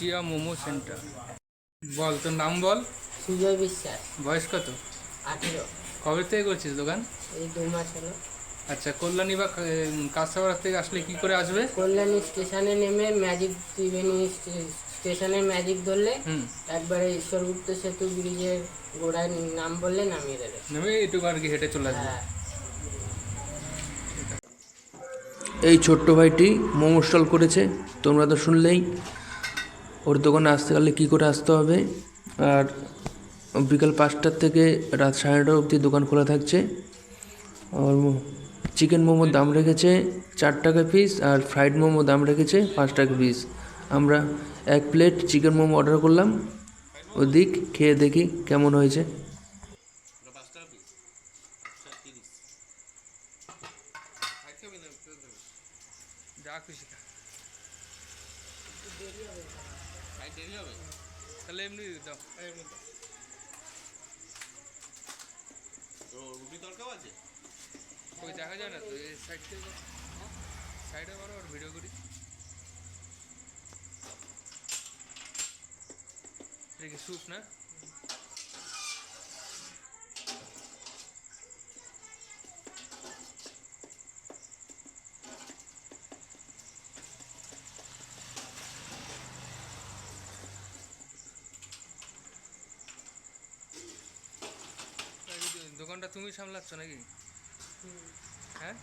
Zia momo centre বল তোর নাম বল? সুজয় বিশ্বাস। বয়স কত? আঠেরো। কবে থেকে করছিস দোকান? এই দু মাস হলো। আচ্ছা কল্যাণী বা কাঁচাপাড়া থেকে আসলে কি করে আসবে? কল্যাণী স্টেশনে নেমে ম্যাজিক ত্রিবেণী স্টে- স্টেশনে ম্যাজিক ধরলে হুম। একবারে ঈশ্বরগুপ্ত সেতু ব্রিজের গোড়ায় নাম বললে নামিয়ে দেবে। নেমে এটুকু আর কি হেঁটে চলে আসবে। হ্যাঁ। এই ছোট্ট ভাইটি মোমো স্টল করেছে। তোমরা তো শুনলেই ওর দোকানে আসতে গেলে কী করে আসতে হবে? আর বিকাল পাঁচটার থেকে রাত সাড়ে নটা অবধি দোকান খোলা থাকছে। আর চিকেন মোমোর দাম রেখেছে চার টাকা পিস আর ফ্রাইড মোমো দাম রেখেছে পাঁচ টাকা পিস আমরা এক প্লেট চিকেন মোমো অর্ডার করলাম। ওদিক খেয়ে দেখি কেমন হয়েছে। যা খুশি খা তাহলে এমনি দাও। ওই দেখা যায় না তো? এই সাইড থেকে সাইডে করো আর ভিডিও করি। এটা কি স্যুপ না এই যে দোকানটা তুমি সামলাচ্ছ নাকি? হ্যাঁ?